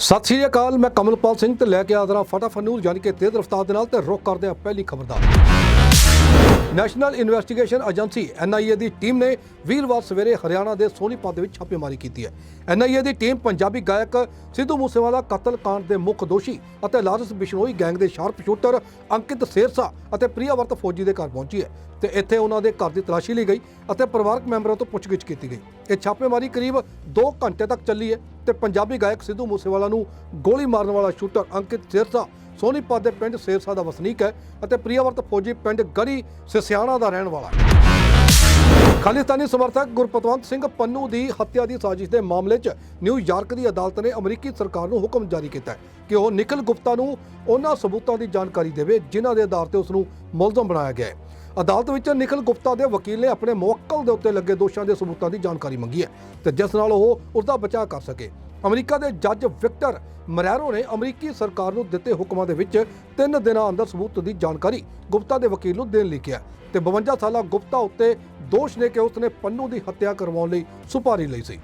ਸਤਿ ਸ਼੍ਰੀ ਅਕਾਲ, ਮੈਂ ਕਮਲਪਾਲ ਸਿੰਘ ਤੇ ਲੈ ਕੇ ਆ ਦਰਾ ਫਟਾਫਟ ਨਿਊਜ਼ ਯਾਨੀ ਕਿ ਤੇਜ਼ ਰਫ਼ਤਾਰ ਦੇ ਨਾਲ ਤੇ ਰੁਕ ਕਰਦੇ ਹਾਂ ਪਹਿਲੀ ਖ਼ਬਰਦਾਰ। ਨੈਸ਼ਨਲ ਇਨਵੈਸਟੀਗੇਸ਼ਨ ਏਜੰਸੀ ਐਨਆਈਏ ਦੀ ਟੀਮ ਨੇ ਵੀਰਵਾਰ ਸਵੇਰੇ ਹਰਿਆਣਾ ਦੇ ਸੋਨੀਪਤ ਵਿੱਚ ਛਾਪੇਮਾਰੀ ਕੀਤੀ ਹੈ। ਐਨਆਈਏ ਦੀ ਟੀਮ ਪੰਜਾਬੀ ਗਾਇਕ ਸਿੱਧੂ ਮੂਸੇਵਾਲਾ, ਕਤਲ ਕਾਂਡ ਦੇ ਮੁੱਖ ਦੋਸ਼ੀ ਅਤੇ ਲਾਰਸ ਬਿਸ਼ਨੋਈ ਗੈਂਗ ਦੇ ਸ਼ਾਰਪ ਸ਼ੂਟਰ ਅੰਕਿਤ ਸੇਰਸਾ ਅਤੇ ਪ੍ਰਿਆਵਰਤ ਫੌਜੀ ਦੇ ਘਰ ਪਹੁੰਚੀ ਹੈ ਤੇ ਇੱਥੇ ਉਹਨਾਂ ਦੇ ਘਰ ਦੀ ਤਲਾਸ਼ੀ ਲਈ ਗਈ ਅਤੇ ਪਰਿਵਾਰਕ ਮੈਂਬਰਾਂ ਤੋਂ ਪੁੱਛਗਿੱਛ ਕੀਤੀ ਗਈ। ਇਹ ਛਾਪੇਮਾਰੀ ਕਰੀਬ 2 ਘੰਟੇ ਤੱਕ ਚੱਲੀ ਹੈ ਤੇ ਪੰਜਾਬੀ ਗਾਇਕ ਸਿੱਧੂ ਮੂਸੇਵਾਲਾ ਨੂੰ ਗੋਲੀ ਮਾਰਨ ਵਾਲਾ ਸ਼ੂਟਰ ਅੰਕਿਤ ਸੇਰਸਾ ਸੋਨੀਪਤ ਦੇ ਪਿੰਡ ਸੇਰਸਾ ਦਾ ਵਸਨੀਕ ਹੈ ਅਤੇ ਪ੍ਰਿਆਵਰਤ ਫੌਜੀ ਪਿੰਡ ਗਰੀ ਸਿਸਿਆਣਾ ਦਾ ਰਹਿਣ ਵਾਲਾ ਹੈ। ਖਾਲਿਸਤਾਨੀ ਸਮਰਥਕ ਗੁਰਪਤਵੰਤ ਸਿੰਘ ਪੰਨੂ ਦੀ ਹੱਤਿਆ ਦੀ ਸਾਜ਼ਿਸ਼ ਦੇ ਮਾਮਲੇ 'ਚ ਨਿਊਯਾਰਕ ਦੀ ਅਦਾਲਤ ਨੇ ਅਮਰੀਕੀ ਸਰਕਾਰ ਨੂੰ ਹੁਕਮ ਜਾਰੀ ਕੀਤਾ ਕਿ ਉਹ ਨਿਖਿਲ ਗੁਪਤਾ ਨੂੰ ਉਹਨਾਂ ਸਬੂਤਾਂ ਦੀ ਜਾਣਕਾਰੀ ਦੇਵੇ ਜਿਨ੍ਹਾਂ ਦੇ ਆਧਾਰ ਤੇ ਉਸ ਨੂੰ ਮੁਲਜ਼ਮ ਬਣਾਇਆ ਗਿਆ ਹੈ। ਅਦਾਲਤ ਵਿੱਚ ਨਿਖਿਲ ਗੁਪਤਾ ਦੇ ਵਕੀਲ ਨੇ ਆਪਣੇ ਮੁਵੱਕਲ ਦੇ ਉੱਤੇ ਲੱਗੇ ਦੋਸ਼ਾਂ ਦੇ ਸਬੂਤਾਂ ਦੀ ਜਾਣਕਾਰੀ ਮੰਗੀ ਹੈ ਤੇ ਜਿਸ ਨਾਲ ਉਹ ਉਸ ਦਾ ਬਚਾਅ ਕਰ ਸਕੇ। ਅਮਰੀਕਾ ਦੇ ਜੱਜ ਵਿਕਟਰ ਮਰੈਰੋ ਨੇ ਅਮਰੀਕੀ ਸਰਕਾਰ ਨੂੰ ਦਿੱਤੇ ਹੁਕਮਾਂ ਦੇ ਵਿੱਚ 3 ਦਿਨਾਂ ਅੰਦਰ ਸਬੂਤ ਦੀ ਜਾਣਕਾਰੀ ਗੁਪਤਾ ਦੇ ਵਕੀਲ ਨੂੰ ਦੇਣ ਲਈ ਕਿਹਾ ਤੇ 52 ਸਾਲਾ ਗੁਪਤਾ ਉੱਤੇ ਦੋਸ਼ ਨੇ ਕਿ ਉਸਨੇ ਪੰਨੂ ਦੀ ਹੱਤਿਆ ਕਰਵਾਉਣ ਲਈ ਸੁਪਾਰੀ ਲਈ ਸੀ।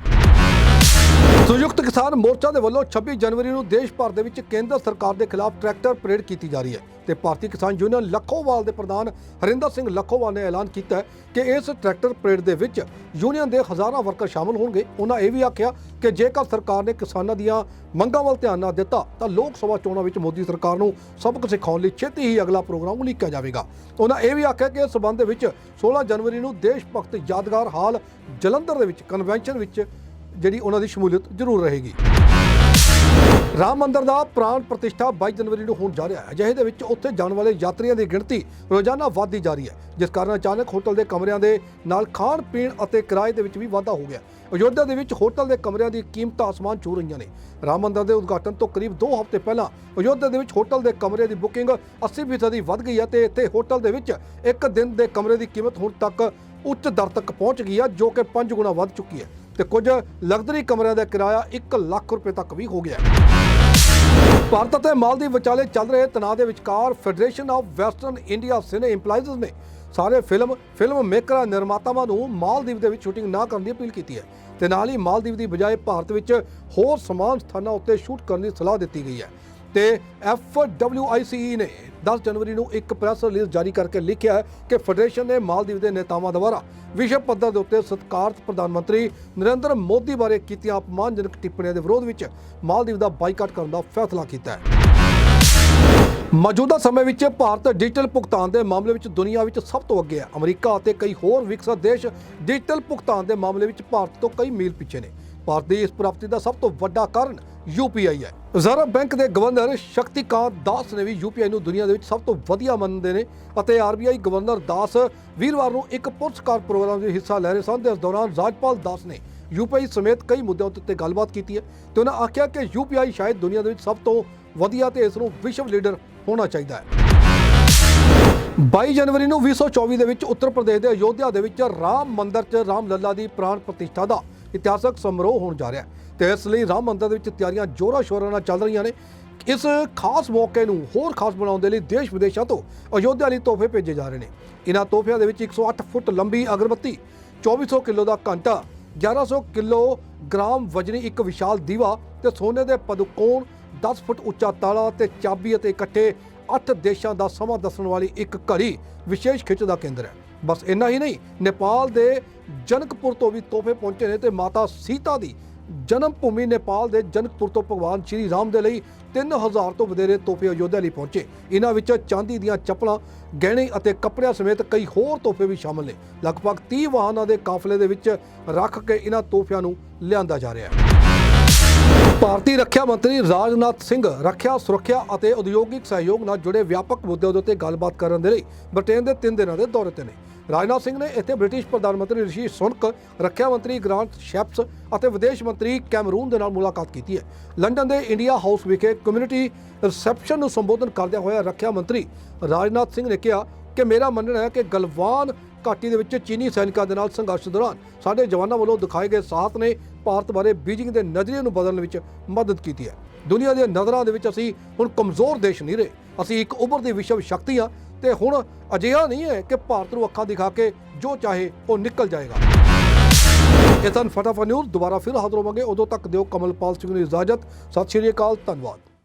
ਸੰਯੁਕਤ ਕਿਸਾਨ ਮੋਰਚਾ ਦੇ ਵੱਲੋਂ 26 ਜਨਵਰੀ ਨੂੰ ਦੇਸ਼ ਭਰ ਦੇ ਵਿੱਚ ਕੇਂਦਰ ਸਰਕਾਰ ਦੇ ਖਿਲਾਫ ਟਰੈਕਟਰ ਪਰੇਡ ਕੀਤੀ ਜਾ ਰਹੀ ਹੈ ਤੇ ਭਾਰਤੀ ਕਿਸਾਨ ਯੂਨੀਅਨ ਲੱਖੋਵਾਲ ਦੇ ਪ੍ਰਧਾਨ ਹਰਿੰਦਰ ਸਿੰਘ ਲੱਖੋਵਾਲ ਨੇ ਐਲਾਨ ਕੀਤਾ ਕਿ ਇਸ ਟਰੈਕਟਰ ਪਰੇਡ ਦੇ ਵਿੱਚ ਯੂਨੀਅਨ ਦੇ ਹਜ਼ਾਰਾਂ ਵਰਕਰ ਸ਼ਾਮਲ ਹੋਣਗੇ। ਉਹਨਾਂ ਇਹ ਵੀ ਆਖਿਆ ਕਿ ਜੇਕਰ ਸਰਕਾਰ ਨੇ ਕਿਸਾਨਾਂ ਦੀਆਂ ਮੰਗਾਂ ਵੱਲ ਧਿਆਨ ਨਾ ਦਿੱਤਾ, ਤਾਂ ਲੋਕ ਸਭਾ ਚੋਣਾਂ ਵਿੱਚ ਮੋਦੀ ਸਰਕਾਰ ਨੂੰ ਸਬਕ ਸਿਖਾਉਣ ਲਈ ਛੇਤੀ ਹੀ ਅਗਲਾ ਪ੍ਰੋਗਰਾਮ ਉਲੀਕਿਆ ਜਾਵੇਗਾ। ਉਹਨਾਂ ਇਹ ਵੀ ਆਖਿਆ ਕਿ ਇਸ ਸਬੰਧ ਦੇ ਵਿੱਚ 16 ਜਨਵਰੀ ਨੂੰ ਦੇਸ਼ ਭਗਤ ਯਾਦਗਾਰ ਹਾਲ ਜਲੰਧਰ ਦੇ ਵਿੱਚ ਕਨਵੈਨਸ਼ਨ ਵਿੱਚ ਜਿਹੜੀ ਉਹਨਾਂ ਦੀ ਸ਼ਮੂਲੀਅਤ ਜ਼ਰੂਰ ਰਹੇਗੀ। ਰਾਮ ਮੰਦਰ ਦਾ ਪ੍ਰਾਣ ਪ੍ਰਤਿਸ਼ਠਾ 22 ਜਨਵਰੀ ਨੂੰ ਹੋਣ ਜਾ ਰਿਹਾ ਹੈ। ਅਜਿਹੇ ਦੇ ਵਿੱਚ ਉੱਥੇ ਜਾਣ ਵਾਲੇ ਯਾਤਰੀਆਂ ਦੀ ਗਿਣਤੀ ਰੋਜ਼ਾਨਾ ਵਧਦੀ ਜਾ ਰਹੀ ਹੈ। ਜਿਸ ਕਾਰਨ ਅਚਾਨਕ ਹੋਟਲ ਦੇ ਕਮਰਿਆਂ ਦੇ ਨਾਲ ਖਾਣ, ਪੀਣ ਅਤੇ ਕਿਰਾਏ ਦੇ ਵਿੱਚ ਵੀ ਵਾਧਾ ਹੋ ਗਿਆ ਅਯੋਧਿਆ ਦੇ ਵਿੱਚ ਹੋਟਲ ਦੇ ਕਮਰਿਆਂ ਦੀ ਕੀਮਤਾਂ ਆਸਮਾਨ ਛੂ ਰਹੀਆਂ ਨੇ। ਰਾਮ ਮੰਦਰ ਦੇ ਉਦਘਾਟਨ ਤੋਂ ਕਰੀਬ 2 ਹਫ਼ਤੇ ਪਹਿਲਾਂ ਅਯੋਧਿਆ ਦੇ ਵਿੱਚ ਹੋਟਲ ਦੇ ਕਮਰੇ ਦੀ ਬੁਕਿੰਗ 80% ਵੱਧ ਗਈ ਹੈ ਤੇ ਇੱਥੇ ਹੋਟਲ ਦੇ ਵਿੱਚ ਇੱਕ ਦਿਨ ਦੇ ਕਮਰੇ ਦੀ ਕੀਮਤ ਹੁਣ ਤੱਕ ਉੱਚ ਦਰ ਤੱਕ ਪਹੁੰਚ ਗਈ ਹੈ, ਜੋ ਕਿ 5 ਗੁਣਾ ਵੱਧ ਚੁੱਕੀ ਹੈ। ਤੇ ਕੁਝ ਲਗਜ਼ਰੀ ਕਮਰਿਆਂ ਦਾ ਕਿਰਾਇਆ 1 ਲੱਖ ਰੁਪਏ ਤੱਕ ਵੀ ਹੋ ਗਿਆ। ਭਾਰਤ ਅਤੇ ਮਾਲਦੀਵ ਵਿਚਾਲੇ ਚੱਲ ਰਹੇ ਤਣਾਅ ਦੇ ਵਿਚਕਾਰ Federation of Western India cine employees ਨੇ ਸਾਰੇ ਫਿਲਮ ਫਿਲਮ ਮੇਕਰਾਂ ਨਿਰਮਾਤਾਵਾਂ ਨੂੰ ਮਾਲਦੀਵ ਦੇ ਵਿੱਚ ਸ਼ੂਟਿੰਗ ਨਾ ਕਰਨ ਦੀ ਅਪੀਲ ਕੀਤੀ ਹੈ। ਤੇ ਨਾਲ ਹੀ ਮਾਲਦੀਵ ਦੀ ਬਜਾਏ ਭਾਰਤ ਵਿੱਚ ਹੋਰ ਸਮਾਨ ਸਥਾਨਾਂ ਉੱਤੇ ਸ਼ੂਟ ਕਰਨ ਦੀ ਸਲਾਹ ਦਿੱਤੀ ਗਈ ਹੈ। ਤੇ FWICE ਨੇ 10 ਜਨਵਰੀ ਨੂੰ ਇੱਕ ਪ੍ਰੈਸ ਰਿਲੀਜ਼ ਜਾਰੀ ਕਰਕੇ ਲਿਖਿਆ ਕਿ ਫੈਡਰੇਸ਼ਨ ਨੇ ਮਾਲਦੀਵ ਦੇ ਨੇਤਾਵਾਂ ਦੁਆਰਾ ਵਿਸ਼ਵ ਪੱਧਰ ਦੇ ਉੱਤੇ ਸਤਿਕਾਰਤ ਪ੍ਰਧਾਨ ਮੰਤਰੀ ਨਰਿੰਦਰ ਮੋਦੀ ਬਾਰੇ ਕੀਤੀਆਂ ਅਪਮਾਨਜਨਕ ਟਿੱਪਣੀਆਂ ਦੇ ਵਿਰੋਧ ਵਿੱਚ ਮਾਲਦੀਵ ਦਾ ਬਾਈਕਾਟ ਕਰਨ ਦਾ ਫੈਸਲਾ ਕੀਤਾ ਹੈ। ਮੌਜੂਦਾ ਸਮੇਂ ਵਿੱਚ ਭਾਰਤ ਡਿਜੀਟਲ ਭੁਗਤਾਨ ਦੇ ਮਾਮਲੇ ਵਿੱਚ ਦੁਨੀਆ ਵਿੱਚ ਸਭ ਤੋਂ ਅੱਗੇ ਹੈ। ਅਮਰੀਕਾ ਅਤੇ ਕਈ ਹੋਰ ਵਿਕਸਤ ਦੇਸ਼ ਡਿਜੀਟਲ ਭੁਗਤਾਨ ਦੇ ਮਾਮਲੇ ਵਿੱਚ ਭਾਰਤ ਤੋਂ ਕਈ ਮੀਲ ਪਿੱਛੇ ਨੇ। ਭਾਰਤ ਦੀ ਇਸ ਪ੍ਰਾਪਤੀ ਦਾ ਸਭ ਤੋਂ ਵੱਡਾ ਕਾਰਨ ਯੂਪੀਆਈ ਹੈ। ਰਿਜ਼ਰਵ ਬੈਂਕ ਦੇ ਗਵਰਨਰ ਸ਼ਕਤੀਕਾਂਤ ਦਾਸ ਨੇ ਵੀ ਯੂਪੀਆਈ ਨੂੰ ਦੁਨੀਆ ਦੇ ਵਿੱਚ ਸਭ ਤੋਂ ਵਧੀਆ ਮੰਨਦੇ ਨੇ ਅਤੇ ਆਰਬੀਆਈ ਗਵਰਨਰ ਦਾਸ ਵੀਰਵਾਰ ਨੂੰ ਇੱਕ ਪੁਰਸਕਾਰ ਪ੍ਰੋਗਰਾਮ ਵਿੱਚ ਹਿੱਸਾ ਲੈ ਰਹੇ ਸਨ ਤੇ ਇਸ ਦੌਰਾਨ ਰਾਜਪਾਲ ਦਾਸ ਨੇ ਯੂਪੀਆਈ ਸਮੇਤ ਕਈ ਮੁੱਦਿਆਂ ਉੱਤੇ ਗੱਲਬਾਤ ਕੀਤੀ ਹੈ ਤੇ ਉਹਨਾਂ ਆਖਿਆ ਕਿ ਯੂਪੀਆਈ ਸ਼ਾਇਦ ਦੁਨੀਆ ਦੇ ਵਿੱਚ ਸਭ ਤੋਂ ਵਧੀਆ ਤੇ ਇਸ ਨੂੰ ਵਿਸ਼ਵ ਲੀਡਰ ਹੋਣਾ ਚਾਹੀਦਾ ਹੈ। 22 ਜਨਵਰੀ ਨੂੰ 2024 ਦੇ ਵਿੱਚ ਉੱਤਰ ਪ੍ਰਦੇਸ਼ ਦੇ ਅਯੋਧਿਆ ਦੇ ਵਿੱਚ ਰਾਮ ਮੰਦਿਰ 'ਚ ਰਾਮ ਲੱਲਾ ਦੀ ਪ੍ਰਾਣ ਪ੍ਰਤਿਸ਼ਠਾ ਦਾ ਇਤਿਹਾਸਕ ਸਮਾਰੋਹ ਹੋਣ ਜਾ ਰਿਹਾ ਹੈ ਤੇ ਇਸ ਲਈ ਰਾਮ ਮੰਦਰ ਦੇ ਵਿੱਚ ਤਿਆਰੀਆਂ ਜੋਰਾਂ ਸ਼ੋਰਾਂ ਨਾਲ ਚੱਲ ਰਹੀਆਂ ਨੇ। ਇਸ ਖਾਸ ਮੌਕੇ ਨੂੰ ਹੋਰ ਖਾਸ ਬਣਾਉਣ ਦੇ ਲਈ ਦੇਸ਼ ਵਿਦੇਸ਼ਾਂ ਤੋਂ ਅਯੋਧਿਆ ਲਈ ਤੋਹਫੇ ਭੇਜੇ ਜਾ ਰਹੇ ਨੇ। ਇਹਨਾਂ ਤੋਹਫਿਆਂ ਦੇ ਵਿੱਚ 108 ਫੁੱਟ ਲੰਬੀ ਅਗਰਬੱਤੀ 2400 ਕਿਲੋ ਦਾ ਘੰਟਾ 1100 ਕਿਲੋ ਗ੍ਰਾਮ ਵਜਨੀ ਇੱਕ ਵਿਸ਼ਾਲ ਦੀਵਾ ਤੇ ਸੋਨੇ ਦੇ ਪਦਕੋਣ 10 ਫੁੱਟ ਉੱਚਾ ਤਾਲਾ ਤੇ ਚਾਬੀ ਅਤੇ ਇਕੱਠੇ 8 ਦੇਸ਼ਾਂ ਦਾ ਸਮਾਂ ਦੱਸਣ ਵਾਲੀ ਇੱਕ ਘੜੀ ਵਿਸ਼ੇਸ਼ ਖਿੱਚ ਦਾ ਕੇਂਦਰ ਹੈ। ਬਸ ਇੰਨਾ ਹੀ ਨਹੀਂ, ਨੇਪਾਲ ਦੇ ਜਨਕਪੁਰ ਤੋਂ ਵੀ ਤੋਹਫੇ ਪਹੁੰਚੇ ਨੇ ਤੇ ਮਾਤਾ ਸੀਤਾ ਦੀ ਜਨਮ ਭੂਮੀ ਨੇਪਾਲ ਦੇ ਜਨਕਪੁਰ ਤੋਂ ਭਗਵਾਨ ਸ਼੍ਰੀ ਰਾਮ ਦੇ ਲਈ 3000 ਤੋਂ ਵਧੇਰੇ ਤੋਹਫੇ ਅਯੋਧਿਆ ਲਈ ਪਹੁੰਚੇ। ਇਹਨਾਂ ਵਿੱਚ ਚਾਂਦੀ ਦੀਆਂ ਚੱਪਲਾਂ, ਗਹਿਣੇ ਅਤੇ ਕੱਪੜਿਆਂ ਸਮੇਤ ਕਈ ਹੋਰ ਤੋਹਫੇ ਵੀ ਸ਼ਾਮਲ ਨੇ। ਲਗਭਗ 30 ਵਾਹਨਾਂ ਦੇ ਕਾਫਲੇ ਦੇ ਵਿੱਚ ਰੱਖ ਕੇ ਇਹਨਾਂ ਤੋਹਫਿਆਂ ਨੂੰ ਲਿਆਂਦਾ ਜਾ ਰਿਹਾ ਹੈ। ਭਾਰਤੀ ਰੱਖਿਆ ਮੰਤਰੀ ਰਾਜਨਾਥ ਸਿੰਘ ਰੱਖਿਆ, ਸੁਰੱਖਿਆ ਅਤੇ ਉਦਯੋਗਿਕ ਸਹਿਯੋਗ ਨਾਲ ਜੁੜੇ ਵਿਆਪਕ ਮੁੱਦਿਆਂ ਦੇ ਉੱਤੇ ਗੱਲਬਾਤ ਕਰਨ ਦੇ ਲਈ ਬ੍ਰਿਟੇਨ ਦੇ 3 ਦਿਨਾਂ ਦੇ ਦੌਰੇ ਤੇ ਨੇ। ਰਾਜਨਾਥ ਸਿੰਘ ਨੇ ਇੱਥੇ ਬ੍ਰਿਟਿਸ਼ ਪ੍ਰਧਾਨ ਮੰਤਰੀ ਰਿਸ਼ੀ ਸੁਨਕ, ਰੱਖਿਆ ਮੰਤਰੀ ਗ੍ਰਾਂਟ ਸ਼ੈਪਸ ਅਤੇ ਵਿਦੇਸ਼ ਮੰਤਰੀ ਕੈਮਰੂਨ ਦੇ ਨਾਲ ਮੁਲਾਕਾਤ ਕੀਤੀ ਹੈ। ਲੰਡਨ ਦੇ ਇੰਡੀਆ ਹਾਊਸ ਵਿਖੇ ਕਮਿਊਨਿਟੀ ਰਿਸੈਪਸ਼ਨ ਨੂੰ ਸੰਬੋਧਨ ਕਰਦਿਆਂ ਹੋਇਆ ਰੱਖਿਆ ਮੰਤਰੀ ਰਾਜਨਾਥ ਸਿੰਘ ਨੇ ਕਿਹਾ ਕਿ ਮੇਰਾ ਮੰਨਣਾ ਹੈ ਕਿ ਗਲਵਾਨ ਘਾਟੀ ਦੇ ਵਿੱਚ ਚੀਨੀ ਸੈਨਿਕਾਂ ਦੇ ਨਾਲ ਸੰਘਰਸ਼ ਦੌਰਾਨ ਸਾਡੇ ਜਵਾਨਾਂ ਵੱਲੋਂ ਦਿਖਾਏ ਗਏ ਸਾਥ ਨੇ ਭਾਰਤ ਬਾਰੇ ਬੀਜਿੰਗ ਦੇ ਨਜ਼ਰੀਏ ਨੂੰ ਬਦਲਣ ਵਿੱਚ ਮਦਦ ਕੀਤੀ ਹੈ। ਦੁਨੀਆ ਦੀਆਂ ਨਜ਼ਰਾਂ ਦੇ ਵਿੱਚ ਅਸੀਂ ਹੁਣ ਕਮਜ਼ੋਰ ਦੇਸ਼ ਨਹੀਂ ਰਹੇ। ਅਸੀਂ ਇੱਕ ਉੱਭਰਦੀ ਵਿਸ਼ਵ ਸ਼ਕਤੀ ਹਾਂ। ਤੇ ਹੁਣ ਅਜਿਹਾ ਨਹੀਂ ਹੈ ਕਿ ਭਾਰਤ ਨੂੰ ਅੱਖਾਂ ਦਿਖਾ ਕੇ ਜੋ ਚਾਹੇ ਉਹ ਨਿਕਲ ਜਾਏਗਾ। ਇਹ ਤਾਂ ਫਟਾਫਟ ਨਿਊਜ਼, ਦੁਬਾਰਾ ਫਿਰ ਹਾਜ਼ਰ ਹੋਵਾਂਗੇ। ਉਦੋਂ ਤੱਕ ਦਿਓ ਕਮਲਪਾਲ ਸਿੰਘ ਨੂੰ ਇਜਾਜ਼ਤ। ਸਤਿ ਸ਼੍ਰੀ ਅਕਾਲ, ਧੰਨਵਾਦ।